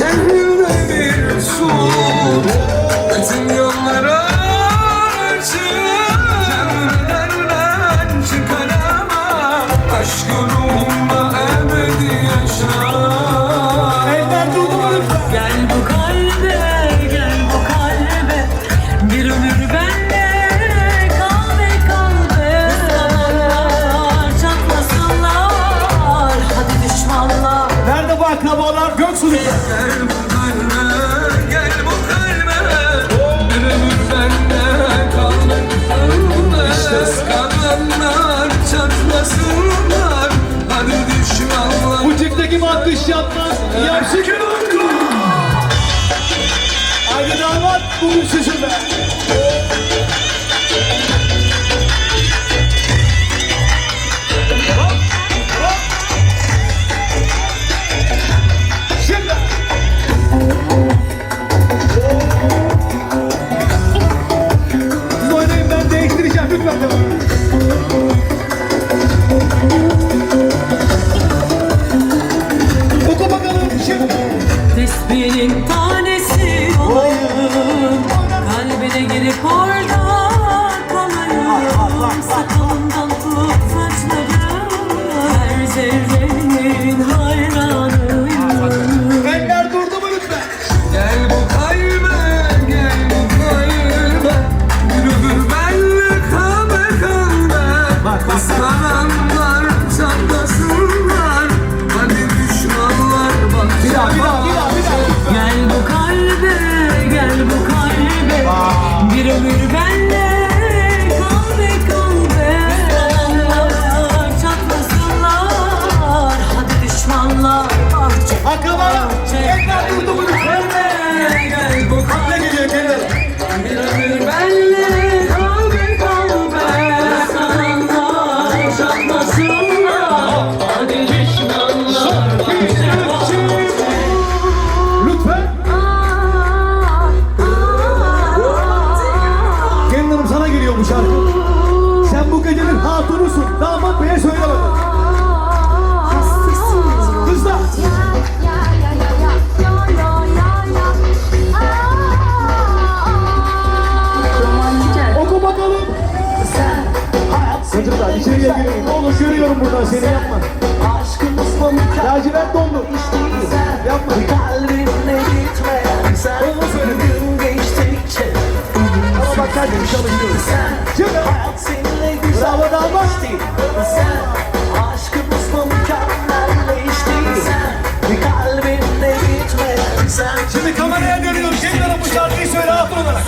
Send me. Yaşlı Kenan Ayrı damat bugün sizinle. Tesbihinin tanesi olayım. Kalbine girip orada ömür Çocuklar içeriye girin. Ne olur görüyorum buradan seni yapma. Lacivert dondu. Yapma. Onu söyle. Ama bak kardeşim çalışıyoruz. Şimdi. Bravo damat. Şimdi kameraya dönüyorum. Hanım bu şarkıyı söyle hatun olarak.